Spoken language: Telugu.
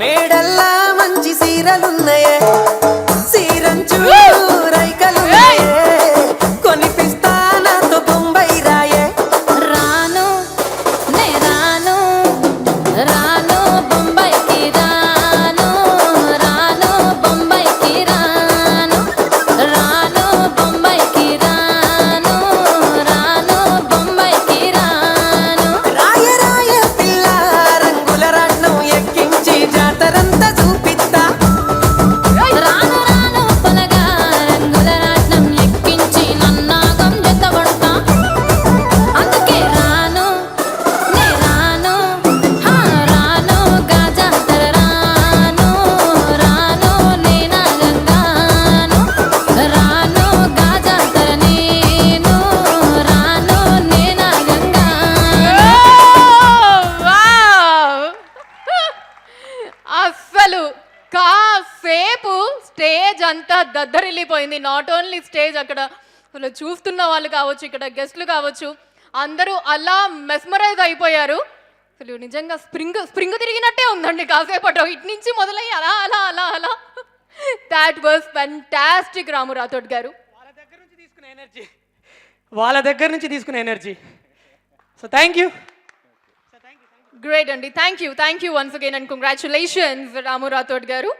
மேடல் అస్సలు కాసేపు స్టేజ్ అంతా దద్దరిల్లిపోయింది. నాట్ ఓన్లీ స్టేజ్ అక్కడ చూస్తున్న వాళ్ళు కావచ్చు ఇక్కడ గెస్ట్లు కావచ్చు అందరూ అలా మెస్మరైజ్ అయిపోయారు. అసలు నిజంగా స్ప్రింగ్ స్ప్రింగ్ తిరిగినట్టే ఉందండి కాసేపట్లో. ఇటు నుంచి మొదలయ్యి అలా అలా అలా అలా. That was fantastic Ramu Rathod garu. వాళ్ళ దగ్గర నుంచి తీసుకునే ఎనర్జీ వాళ్ళ దగ్గర నుంచి తీసుకునే energy so thank you great అండి thank you thank you once again and congratulations Ramu Rathod garu